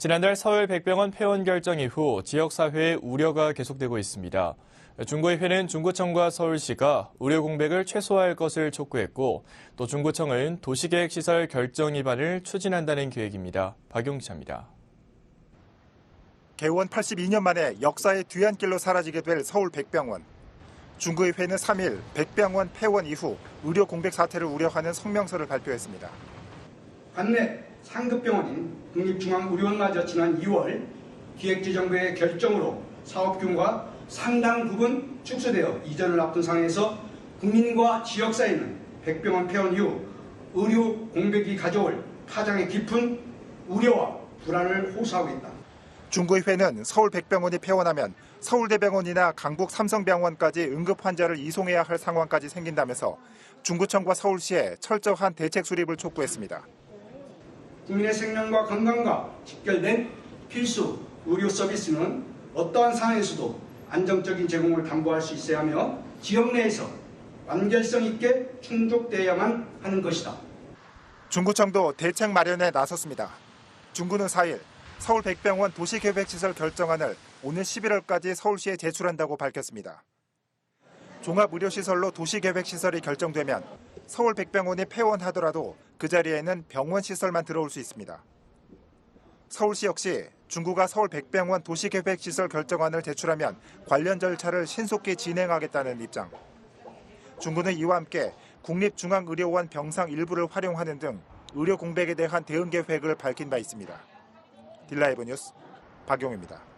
지난달 서울 백병원 폐원 결정 이후 지역사회의 우려가 계속되고 있습니다. 중구의회는 중구청과 서울시가 의료 공백을 최소화할 것을 촉구했고 또 중구청은 도시계획시설 결정 위반을 추진한다는 계획입니다. 박용 기자입니다. 개원 82년 만에 역사의 뒤안길로 사라지게 될 서울 백병원. 중구의회는 3일 백병원 폐원 이후 의료 공백 사태를 우려하는 성명서를 발표했습니다. 관내 상급병원인 국립중앙의료원마저 지난 2월 기획재정부의 결정으로 사업 규모가 상당 부분 축소되어 이전을 앞둔 상황에서 국민과 지역사회는 백병원 폐원 이후 의료 공백이 가져올 가장의 깊은 우려와 불안을 호소하고 있다. 중구의회는 서울 백병원이 폐원하면 서울대병원이나 강북 삼성병원까지 응급 환자를 이송해야 할 상황까지 생긴다면서 중구청과 서울시에 철저한 대책 수립을 촉구했습니다. 국민의 생명과 건강과 직결된 필수 의료 서비스는 어떠한 상황에서도 안정적인 제공을 담보할 수 있어야 하며 지역 내에서 완결성 있게 충족돼야만 하는 것이다. 중구청도 대책 마련에 나섰습니다. 중구는 4일 서울 백병원 도시계획시설 결정안을 오늘 11월까지 서울시에 제출한다고 밝혔습니다. 종합의료시설로 도시계획시설이 결정되면 서울 백병원이 폐원하더라도 그 자리에는 병원 시설만 들어올 수 있습니다. 서울시 역시 중구가 서울 백병원 도시계획시설 결정안을 제출하면 관련 절차를 신속히 진행하겠다는 입장. 중구는 이와 함께 국립중앙의료원 병상 일부를 활용하는 등 의료 공백에 대한 대응 계획을 밝힌 바 있습니다. 딜라이브 뉴스 박용입니다.